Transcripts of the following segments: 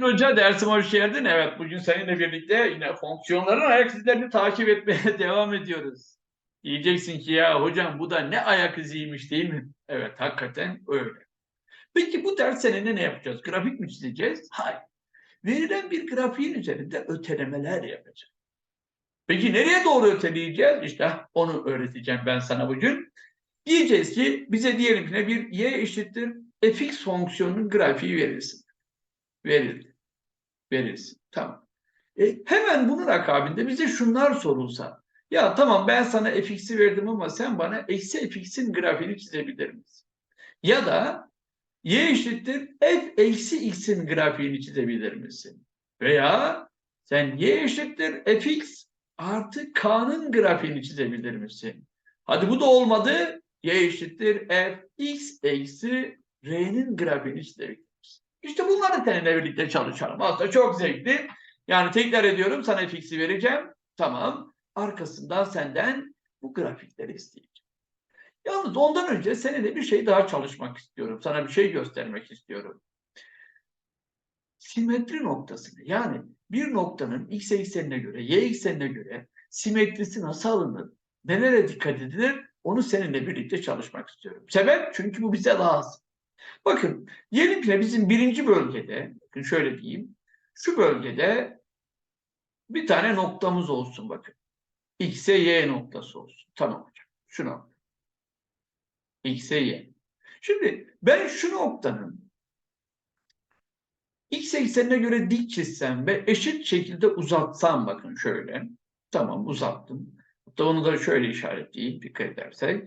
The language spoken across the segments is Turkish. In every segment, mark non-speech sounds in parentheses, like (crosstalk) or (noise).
Hoca dersime hoş geldin. Evet bugün seninle birlikte yine fonksiyonların ayak izlerini takip etmeye (laughs) devam ediyoruz. Diyeceksin ki ya hocam bu da ne ayak iziymiş değil mi? Evet hakikaten öyle. Peki bu ders seninle ne yapacağız? Grafik mi çizeceğiz? Hayır. Verilen bir grafiğin üzerinde ötelemeler yapacağız. Peki nereye doğru öteleyeceğiz? İşte onu öğreteceğim ben sana bugün. Diyeceğiz ki bize diyelim ki ne bir y eşittir fx fonksiyonunun grafiği verilsin. Verildi. Verilsin. Tamam. E, hemen bunun akabinde bize şunlar sorulsa. Ya tamam ben sana fx'i verdim ama sen bana eksi fx'in grafiğini çizebilir misin? Ya da y eşittir f eksi x'in grafiğini çizebilir misin? Veya sen y eşittir fx artı k'nın grafiğini çizebilir misin? Hadi bu da olmadı. y eşittir f x eksi r'nin grafiğini çizebilir? İşte bunları seninle birlikte çalışalım. Aslında çok zevkli. Yani tekrar ediyorum sana fx'i vereceğim. Tamam. Arkasından senden bu grafikleri isteyeceğim. Yalnız ondan önce seninle bir şey daha çalışmak istiyorum. Sana bir şey göstermek istiyorum. Simetri noktasını yani bir noktanın x eksenine göre, y eksenine göre simetrisi nasıl alınır? Nelere dikkat edilir? Onu seninle birlikte çalışmak istiyorum. Sebep? Çünkü bu bize lazım. Bakın ki bizim birinci bölgede, bakın şöyle diyeyim, şu bölgede bir tane noktamız olsun bakın. X'e Y noktası olsun. Tamam hocam. Şu nokta. X'e Y. Şimdi ben şu noktanın X eksenine göre dik çizsem ve eşit şekilde uzatsam bakın şöyle. Tamam uzattım. Hatta onu da şöyle işaretleyeyim dikkat edersek.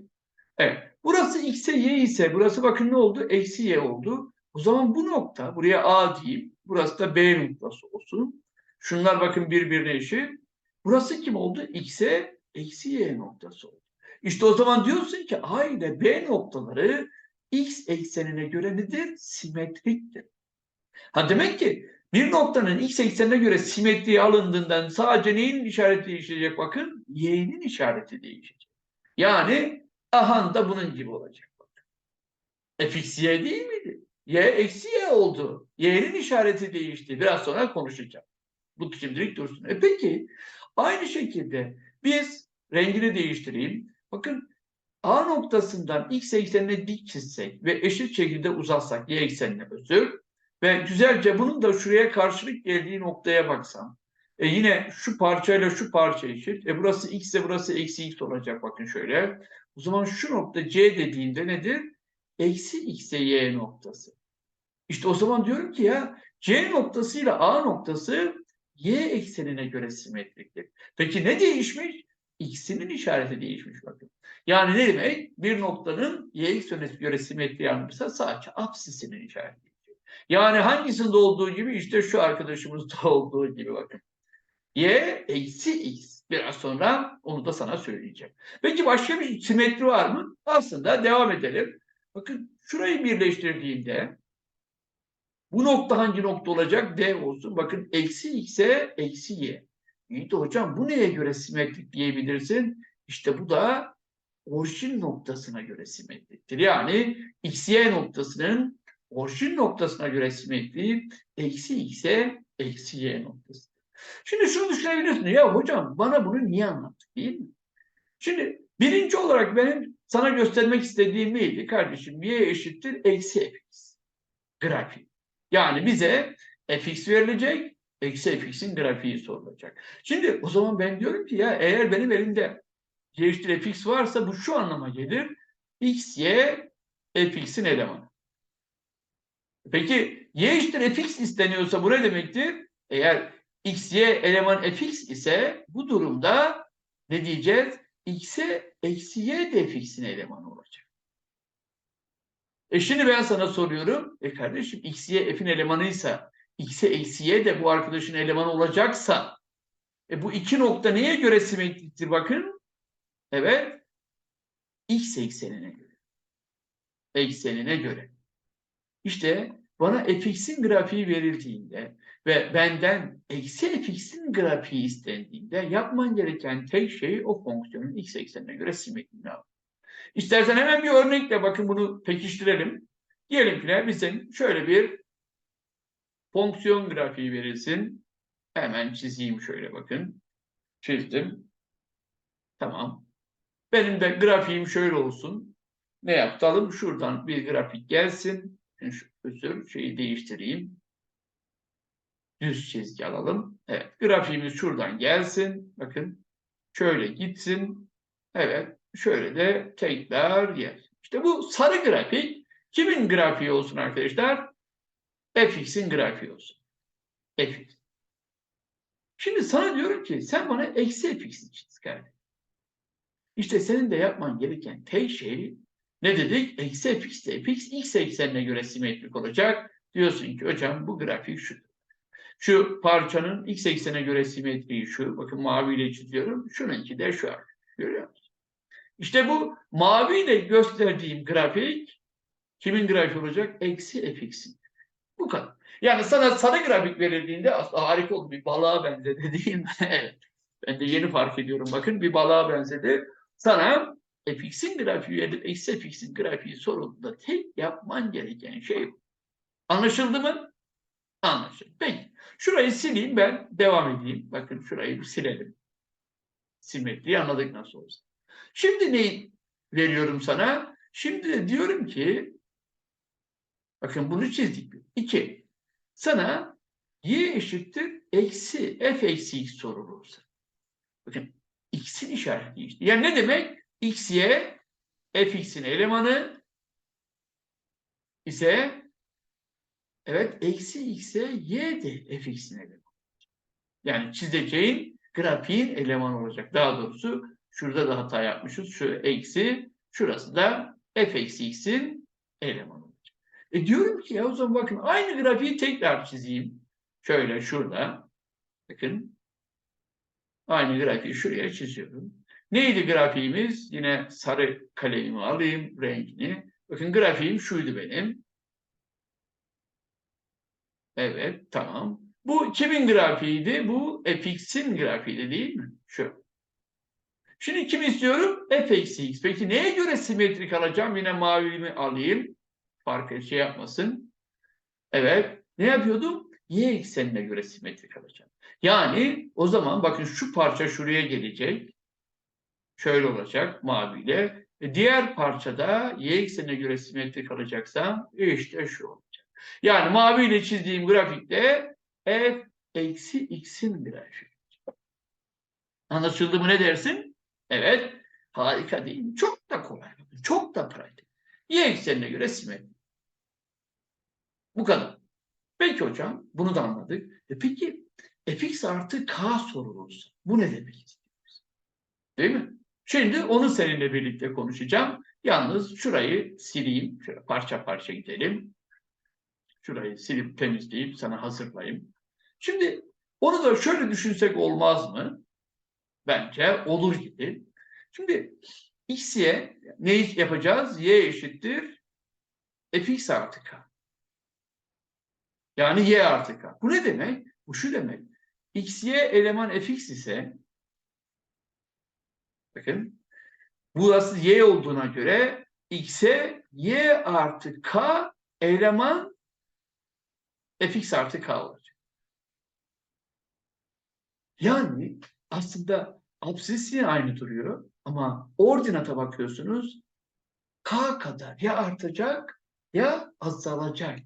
Evet. Burası x'e y ise burası bakın ne oldu? Eksi y oldu. O zaman bu nokta buraya A diyeyim. Burası da B noktası olsun. Şunlar bakın birbirine eşit. Burası kim oldu? X'e eksi y noktası oldu. İşte o zaman diyorsun ki A ile B noktaları X eksenine göre nedir? Simetriktir. Ha demek ki bir noktanın X eksenine göre simetriği alındığından sadece neyin işareti değişecek bakın? Y'nin işareti değişecek. Yani ahan da bunun gibi olacak. Fx y değil miydi? y eksi y oldu. Y'nin işareti değişti. Biraz sonra konuşacağım. Bu şimdilik dursun. E peki aynı şekilde biz rengini değiştireyim. Bakın A noktasından x eksenine dik çizsek ve eşit şekilde uzatsak y eksenine özür ve güzelce bunun da şuraya karşılık geldiği noktaya baksam. E yine şu parçayla şu parça eşit. E burası x ise burası eksi x olacak bakın şöyle. O zaman şu nokta C dediğinde nedir? Eksi x'e y noktası. İşte o zaman diyorum ki ya C noktasıyla A noktası y eksenine göre simetriktir. Peki ne değişmiş? X'inin işareti değişmiş bakın. Yani ne demek? Bir noktanın y eksenine göre simetri alınırsa sadece apsisinin işareti. Yani hangisinde olduğu gibi işte şu arkadaşımızda (laughs) olduğu gibi bakın. Y eksi. Biraz sonra onu da sana söyleyeceğim. Peki başka bir simetri var mı? Aslında devam edelim. Bakın şurayı birleştirdiğinde bu nokta hangi nokta olacak? D olsun. Bakın eksi x'e eksi y. İyi de hocam bu neye göre simetrik diyebilirsin? İşte bu da orijin noktasına göre simetriktir. Yani x, y noktasının orijin noktasına göre simetri eksi x'e eksi y noktası. Şimdi şunu düşünebilirsin. Ya hocam bana bunu niye anlattık değil mi? Şimdi birinci olarak benim sana göstermek istediğim neydi kardeşim? Y eşittir eksi fx. Grafik. Yani bize fx verilecek, eksi fx'in grafiği sorulacak. Şimdi o zaman ben diyorum ki ya eğer benim elimde y eşittir fx varsa bu şu anlama gelir. x, y, fx'in elemanı. Peki y eşittir fx isteniyorsa bu ne demektir? Eğer x, y eleman fx ise bu durumda ne diyeceğiz? x'e eksi y de fx'in elemanı olacak. E şimdi ben sana soruyorum. E kardeşim x, f'in elemanıysa x'e eksi y de bu arkadaşın elemanı olacaksa e bu iki nokta neye göre simetriktir bakın? Evet. x eksenine göre. Eksenine göre. İşte bana fx'in grafiği verildiğinde ve benden eksi fx'in grafiği istendiğinde yapman gereken tek şey o fonksiyonun x eksenine göre simetrini almak. İstersen hemen bir örnekle bakın bunu pekiştirelim. Diyelim ki bizim şöyle bir fonksiyon grafiği verilsin. Hemen çizeyim şöyle bakın. Çizdim. Tamam. Benim de grafiğim şöyle olsun. Ne yapalım? Şuradan bir grafik gelsin. Özür şeyi değiştireyim. Düz çizgi alalım. Evet. Grafiğimiz şuradan gelsin. Bakın. Şöyle gitsin. Evet. Şöyle de tekrar gel. İşte bu sarı grafik kimin grafiği olsun arkadaşlar? fx'in grafiği olsun. fx. Şimdi sana diyorum ki sen bana eksi fx'i çiz kardeşim. İşte senin de yapman gereken tek şey ne dedik? Eksi fx ile fx x eksenine göre simetrik olacak. Diyorsun ki hocam bu grafik şu. Şu parçanın x eksene göre simetriği şu. Bakın maviyle çiziyorum. Şununki de şu. Görüyor musun? İşte bu maviyle gösterdiğim grafik kimin grafiği olacak? Eksi fx'in. Bu kadar. Yani sana sarı grafik verildiğinde aslında harika oldu. Bir balığa benzedi değil mi? (laughs) Ben de yeni fark ediyorum. Bakın bir balığa benzedi. Sana fx'in grafiği verip eksi fx'in grafiği sorulduğunda tek yapman gereken şey bu. Anlaşıldı mı? Anlaşıldı. Peki. Şurayı sileyim ben devam edeyim. Bakın şurayı bir silelim. Simetriyi anladık nasıl olsa. Şimdi neyi veriyorum sana? Şimdi de diyorum ki bakın bunu çizdik. 2. Sana y eşittir eksi f eksi x sorulursa. Bakın x'in işareti işte. Yani ne demek? X, y, f x'in elemanı ise evet eksi x'e y de f x'in elemanı. Yani çizeceğin grafiğin elemanı olacak. Daha doğrusu şurada da hata yapmışız. Şu eksi, şurası da f eksi x'in elemanı olacak. E diyorum ki ya o zaman bakın aynı grafiği tekrar çizeyim. Şöyle şurada. Bakın. Aynı grafiği şuraya çiziyorum. Neydi grafiğimiz? Yine sarı kalemimi alayım rengini. Bakın grafiğim şuydu benim. Evet tamam. Bu kimin grafiğiydi? Bu fx'in grafiğiydi değil mi? Şu. Şimdi kim istiyorum? f eksi x. Peki neye göre simetrik alacağım? Yine mavimi alayım. Fark şey yapmasın. Evet. Ne yapıyordum? Y eksenine göre simetrik alacağım. Yani o zaman bakın şu parça şuraya gelecek. Şöyle olacak maviyle. E diğer parçada y eksenine göre simetrik alacaksam işte şu olacak. Yani maviyle çizdiğim grafikte f eksi x'in grafiği. Anlaşıldı mı ne dersin? Evet. Harika değil mi? Çok da kolay. Çok da pratik. Y eksenine göre simetrik. Bu kadar. Peki hocam bunu da anladık. E peki fx artı k sorulursa bu ne demek istiyoruz? Değil mi? Şimdi onu seninle birlikte konuşacağım. Yalnız şurayı sileyim. Şöyle parça parça gidelim. Şurayı silip temizleyip sana hazırlayayım. Şimdi onu da şöyle düşünsek olmaz mı? Bence olur gibi. Şimdi x'ye ne yapacağız? y eşittir fx artı k. Yani y artı k. Bu ne demek? Bu şu demek. x, y eleman fx ise bakın burası y olduğuna göre x'e y artı k eleman fx artı k olacak. Yani aslında absis yine aynı duruyor ama ordinata bakıyorsunuz k kadar ya artacak ya azalacak.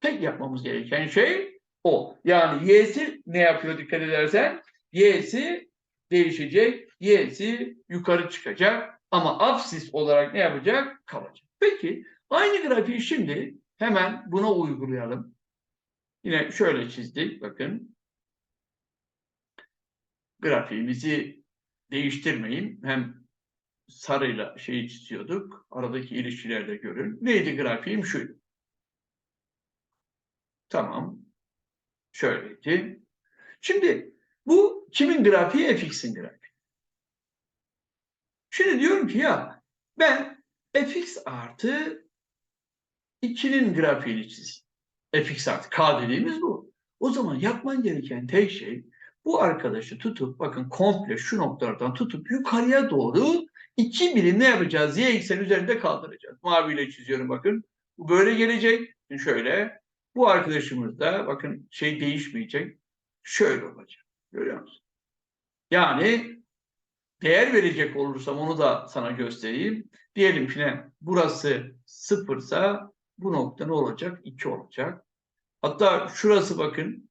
Tek yapmamız gereken şey o. Yani y'si ne yapıyor dikkat edersen? Y'si değişecek. Y'si yukarı çıkacak. Ama absis olarak ne yapacak? Kalacak. Peki aynı grafiği şimdi hemen buna uygulayalım. Yine şöyle çizdik. Bakın. Grafiğimizi değiştirmeyin. Hem sarıyla şeyi çiziyorduk. Aradaki ilişkileri de görün. Neydi grafiğim? Şuydu. Tamam. Şöyleydi. Şimdi bu kimin grafiği? fx'in grafiği. Şimdi diyorum ki ya ben fx artı 2'nin grafiğini çizeyim. fx artı k dediğimiz bu. O zaman yapman gereken tek şey bu arkadaşı tutup bakın komple şu noktalardan tutup yukarıya doğru iki birim ne yapacağız? Y eksen üzerinde kaldıracağız. Maviyle çiziyorum bakın. Bu böyle gelecek. Şöyle Bu arkadaşımız da bakın şey değişmeyecek. Şöyle olacak. Görüyor musun? Yani değer verecek olursam onu da sana göstereyim. Diyelim ki ne? Burası sıfırsa bu nokta ne olacak? 2 olacak. Hatta şurası bakın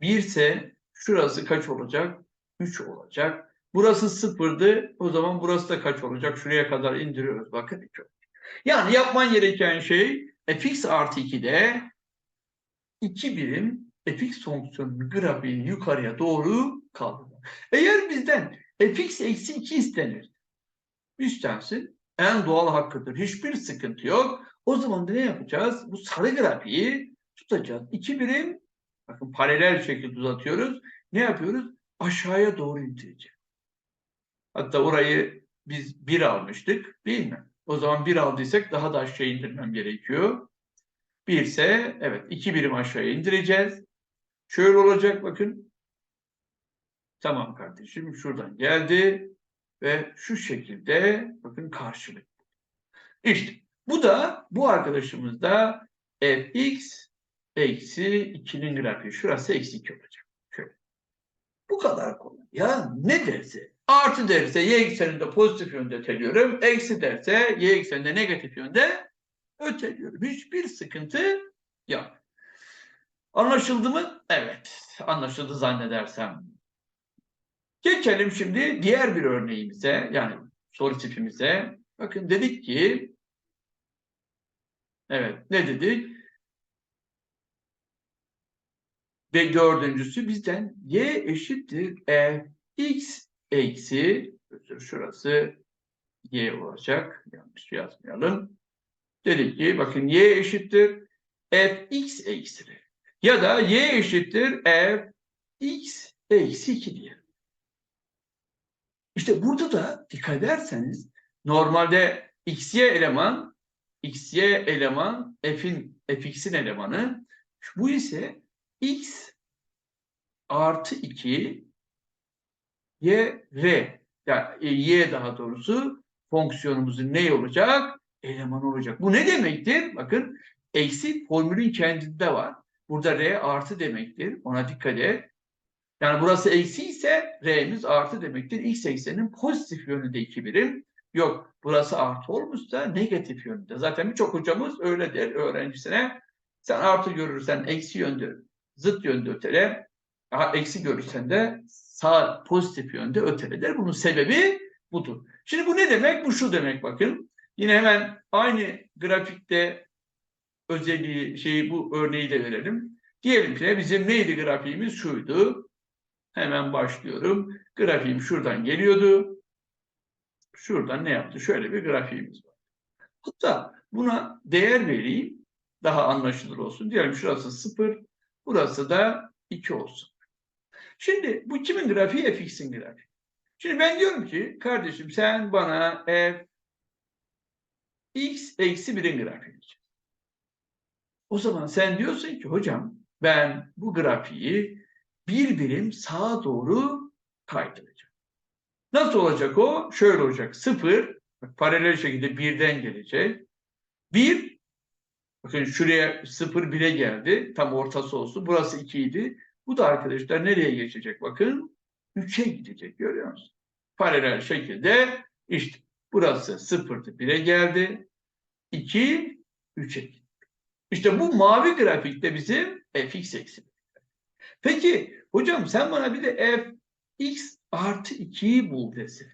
1 ise şurası kaç olacak? 3 olacak. Burası sıfırdı. O zaman burası da kaç olacak? Şuraya kadar indiriyoruz. Bakın 2 olacak. Yani yapman gereken şey fx artı 2'de 2 birim fx fonksiyonunun grafiğini yukarıya doğru kaldırmak. Eğer bizden fx eksi 2 istenir. İstensin. En doğal hakkıdır. Hiçbir sıkıntı yok. O zaman ne yapacağız? Bu sarı grafiği tutacağız. 2 birim bakın paralel şekilde uzatıyoruz. Ne yapıyoruz? Aşağıya doğru indireceğiz. Hatta orayı biz 1 almıştık değil mi? O zaman 1 aldıysak daha da aşağı indirmem gerekiyor. 1 ise evet 2 birim aşağıya indireceğiz. Şöyle olacak bakın. Tamam kardeşim şuradan geldi ve şu şekilde bakın karşılık. İşte bu da bu arkadaşımız da fx eksi 2'nin grafiği. Şurası eksi 2 olacak. Şöyle. Bu kadar kolay. Ya ne derse artı derse y ekseninde pozitif yönde öteliyorum. Eksi derse y ekseninde negatif yönde öteliyorum. Hiçbir sıkıntı yok. Anlaşıldı mı? Evet. Anlaşıldı zannedersem. Geçelim şimdi diğer bir örneğimize yani soru tipimize. Bakın dedik ki evet ne dedik? Ve dördüncüsü bizden y eşittir e x eksi şurası y olacak. Yanlış yazmayalım. Dedik ki bakın y eşittir f x eksi. Ya da y eşittir f x eksi 2 diye. İşte burada da dikkat ederseniz normalde xy eleman xy eleman f'in fx'in elemanı bu ise x artı 2 y r yani y daha doğrusu fonksiyonumuzun ne olacak? Eleman olacak. Bu ne demektir? Bakın eksi formülün kendinde var. Burada r artı demektir. Ona dikkat et. Yani burası eksi ise r'miz artı demektir. X eksenin pozitif yönünde iki birim. Yok burası artı olmuşsa negatif yönünde. Zaten birçok hocamız öyle der öğrencisine. Sen artı görürsen eksi yönde, zıt yönde ötele. Aha, eksi görürsen de sağ pozitif yönde ötele der. Bunun sebebi budur. Şimdi bu ne demek? Bu şu demek bakın. Yine hemen aynı grafikte özelliği şeyi bu örneği de verelim. Diyelim ki bizim neydi grafiğimiz şuydu. Hemen başlıyorum. Grafiğim şuradan geliyordu. Şuradan ne yaptı? Şöyle bir grafiğimiz var. Hatta buna değer vereyim. Daha anlaşılır olsun. Diyelim şurası 0. Burası da 2 olsun. Şimdi bu kimin grafiği? fx'in grafiği. Şimdi ben diyorum ki kardeşim sen bana f x eksi 1'in grafiğini. O zaman sen diyorsun ki hocam ben bu grafiği bir birim sağa doğru kaydıracağım. Nasıl olacak o? Şöyle olacak. Sıfır, paralel şekilde birden gelecek. Bir, bakın şuraya sıfır bire geldi. Tam ortası olsun. Burası iki idi. Bu da arkadaşlar nereye geçecek? Bakın üçe gidecek. Görüyor musunuz? Paralel şekilde işte burası sıfırdı bire geldi. İki, üçe gitti. İşte bu mavi grafikte bizim fx eksi. Peki hocam sen bana bir de f x artı 2'yi bul desin.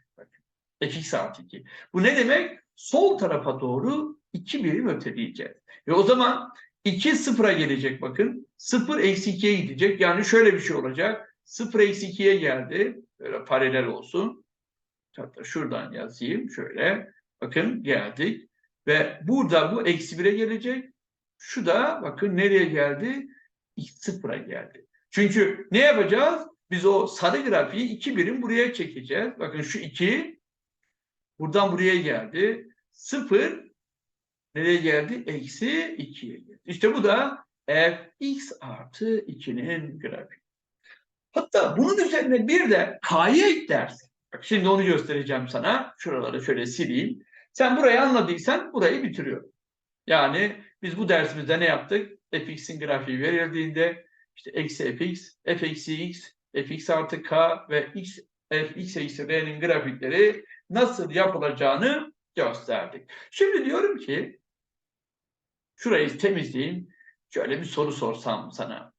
Fx artı 2. Bu ne demek? Sol tarafa doğru 2 birim öteleyeceğiz. Ve o zaman 2 sıfıra gelecek bakın. 0 eksi 2'ye gidecek. Yani şöyle bir şey olacak. 0 eksi 2'ye geldi. Böyle paralel olsun. Hatta şuradan yazayım. Şöyle. Bakın geldik. Ve burada bu eksi 1'e gelecek. Şu da bakın nereye geldi? Sıfıra geldi. Çünkü ne yapacağız? Biz o sarı grafiği iki birim buraya çekeceğiz. Bakın şu iki buradan buraya geldi. Sıfır nereye geldi? Eksi ikiye geldi. İşte bu da fx artı 2'nin grafiği. Hatta bunun üzerine bir de k'yı eklersin. Bak şimdi onu göstereceğim sana. Şuraları şöyle sileyim. Sen burayı anladıysan burayı bitiriyorum. Yani biz bu dersimizde ne yaptık? fx'in grafiği verildiğinde işte eksi fx, f eksi x, fx artı k ve x, f x eksi r'nin grafikleri nasıl yapılacağını gösterdik. Şimdi diyorum ki şurayı temizleyeyim. Şöyle bir soru sorsam sana.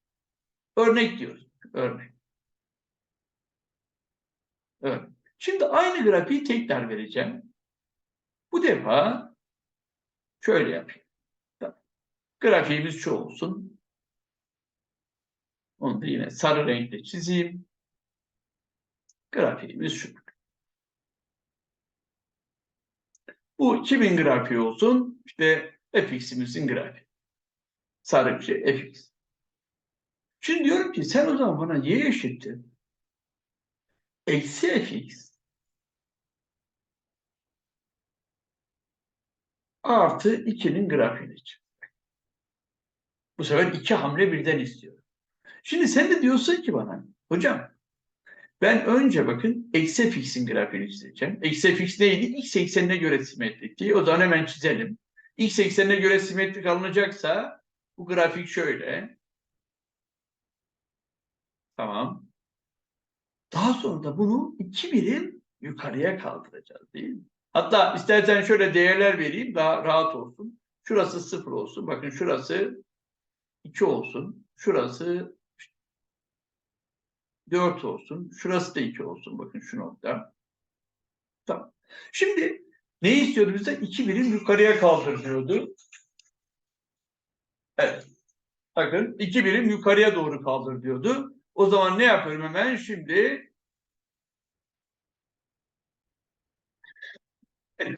Örnek diyoruz. Örnek. Örnek. Şimdi aynı grafiği tekrar vereceğim. Bu defa şöyle yapayım. Grafiğimiz şu olsun. Onu da yine sarı renkle çizeyim. Grafiğimiz şu. Bu 2000 grafiği olsun. İşte fx'imizin grafiği. Sarı bir şey fx. Şimdi diyorum ki sen o zaman bana y eşittir. Eksi fx artı 2'nin grafiğini çiz. Bu sefer iki hamle birden istiyorum. Şimdi sen de diyorsun ki bana, hocam ben önce bakın eksi fx'in grafiğini çizeceğim. Eksi fx neydi? X eksenine göre simetrikti. O zaman hemen çizelim. X eksenine göre simetrik alınacaksa bu grafik şöyle. Tamam. Daha sonra da bunu iki birim yukarıya kaldıracağız değil mi? Hatta istersen şöyle değerler vereyim daha rahat olsun. Şurası sıfır olsun. Bakın şurası 2 olsun. Şurası 4 olsun. Şurası da 2 olsun. Bakın şu nokta. Tamam. Şimdi ne istiyordu bize? 2 birim yukarıya kaldır. Evet. Bakın 2 birim yukarıya doğru kaldır diyordu. O zaman ne yapıyorum hemen? Şimdi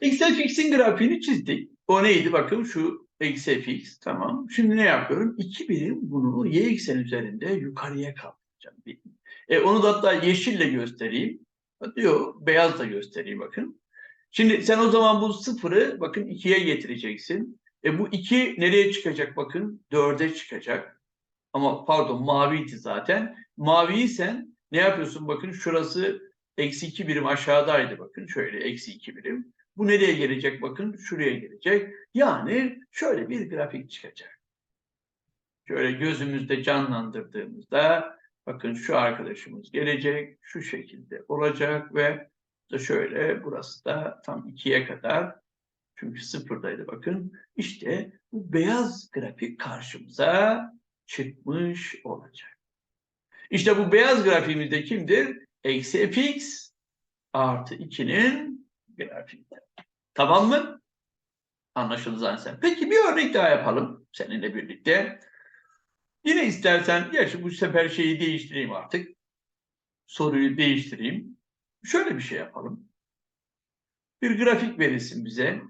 X fx'in grafiğini çizdik. O neydi? Bakın şu eksi fx. Tamam. Şimdi ne yapıyorum? 2 birim bunu y eksen üzerinde yukarıya E, onu da hatta yeşille göstereyim. Diyor beyaz da göstereyim bakın. Şimdi sen o zaman bu sıfırı bakın 2'ye getireceksin. E bu 2 nereye çıkacak bakın? 4'e çıkacak. Ama pardon maviydi zaten. Maviyi sen ne yapıyorsun? Bakın şurası eksi 2 birim aşağıdaydı bakın. Şöyle eksi 2 birim. Bu nereye gelecek? Bakın şuraya gelecek. Yani şöyle bir grafik çıkacak. Şöyle gözümüzde canlandırdığımızda bakın şu arkadaşımız gelecek. Şu şekilde olacak ve da şöyle burası da tam ikiye kadar çünkü sıfırdaydı bakın. İşte bu beyaz grafik karşımıza çıkmış olacak. İşte bu beyaz grafiğimizde kimdir? Eksi fx artı 2'nin grafiği. Tamam mı? Anlaşıldı zaten. Peki bir örnek daha yapalım seninle birlikte. Yine istersen, gerçi bu sefer şeyi değiştireyim artık. Soruyu değiştireyim. Şöyle bir şey yapalım. Bir grafik verilsin bize.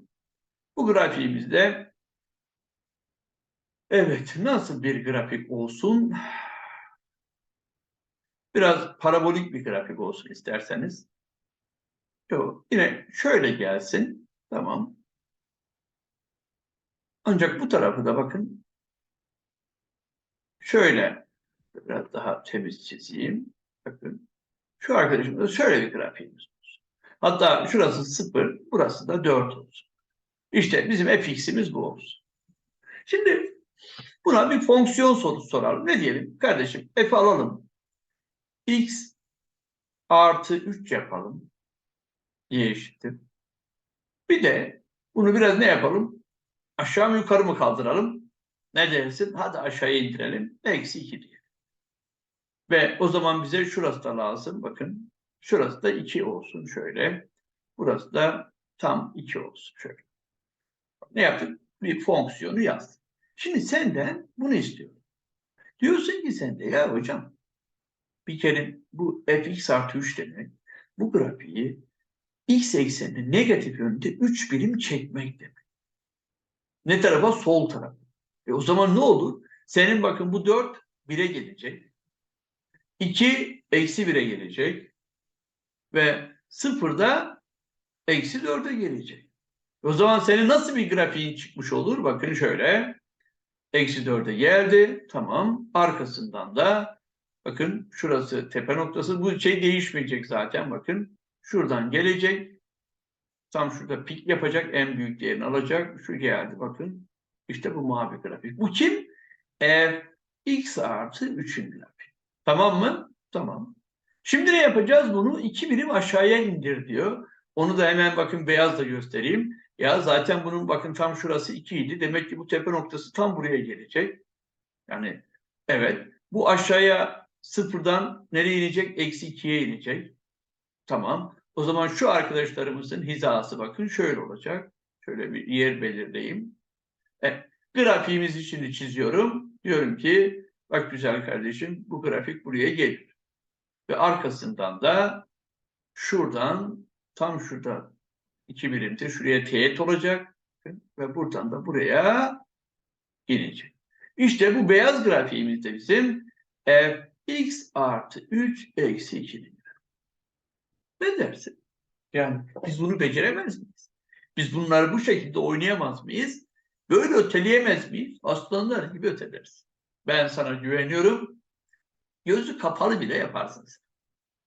Bu grafiğimizde evet nasıl bir grafik olsun? Biraz parabolik bir grafik olsun isterseniz. Yok, yine şöyle gelsin. Tamam. Ancak bu tarafı da bakın. Şöyle biraz daha temiz çizeyim. Bakın. Şu arkadaşımızda şöyle bir grafiğimiz olsun. Hatta şurası 0, burası da 4 olsun. İşte bizim fx'imiz bu olsun. Şimdi buna bir fonksiyon sorusu soralım. Ne diyelim? Kardeşim f alalım. x artı 3 yapalım. y eşittir. Bir de bunu biraz ne yapalım? Aşağı mı yukarı mı kaldıralım? Ne dersin? Hadi aşağıya indirelim. Eksi 2 diye. Ve o zaman bize şurası da lazım. Bakın şurası da 2 olsun şöyle. Burası da tam 2 olsun şöyle. Ne yaptık? Bir fonksiyonu yazdık. Şimdi senden bunu istiyorum. Diyorsun ki sen de ya hocam bir kere bu fx artı 3 demek bu grafiği x eksenine negatif yönde 3 birim çekmek demek. Ne tarafa? Sol tarafa. E o zaman ne olur? Senin bakın bu 4 1'e gelecek. 2 eksi 1'e gelecek. Ve 0 da eksi 4'e gelecek. O zaman senin nasıl bir grafiğin çıkmış olur? Bakın şöyle. Eksi 4'e geldi. Tamam. Arkasından da bakın şurası tepe noktası. Bu şey değişmeyecek zaten. Bakın şuradan gelecek. Tam şurada pik yapacak. En büyük değerini alacak. Şu geldi bakın. İşte bu mavi grafik. Bu kim? f x artı 3'ün grafiği. Tamam mı? Tamam. Şimdi ne yapacağız? Bunu iki birim aşağıya indir diyor. Onu da hemen bakın beyazla göstereyim. Ya zaten bunun bakın tam şurası 2 idi. Demek ki bu tepe noktası tam buraya gelecek. Yani evet. Bu aşağıya sıfırdan nereye inecek? Eksi 2'ye inecek. Tamam. O zaman şu arkadaşlarımızın hizası bakın şöyle olacak. Şöyle bir yer belirleyeyim. Evet. Grafiğimizi şimdi çiziyorum. Diyorum ki bak güzel kardeşim bu grafik buraya gelir. Ve arkasından da şuradan tam şurada iki birimdir. Şuraya teğet olacak. Ve buradan da buraya gelecek. İşte bu beyaz grafiğimizde bizim f x artı 3 eksi 2 Ne dersin? Yani biz bunu beceremez miyiz? Biz bunları bu şekilde oynayamaz mıyız? Böyle öteleyemez miyiz? Aslanlar gibi öteleriz. Ben sana güveniyorum. Gözü kapalı bile yaparsınız.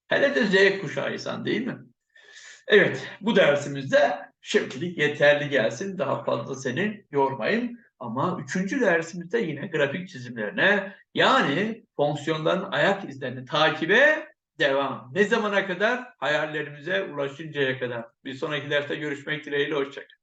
Hele de Z kuşağıysan değil mi? Evet, bu dersimizde şimdilik yeterli gelsin. Daha fazla seni yormayın. Ama üçüncü dersimizde yine grafik çizimlerine yani fonksiyonların ayak izlerini takibe devam. Ne zamana kadar? Hayallerimize ulaşıncaya kadar. Bir sonraki derste görüşmek dileğiyle. Hoşçakalın.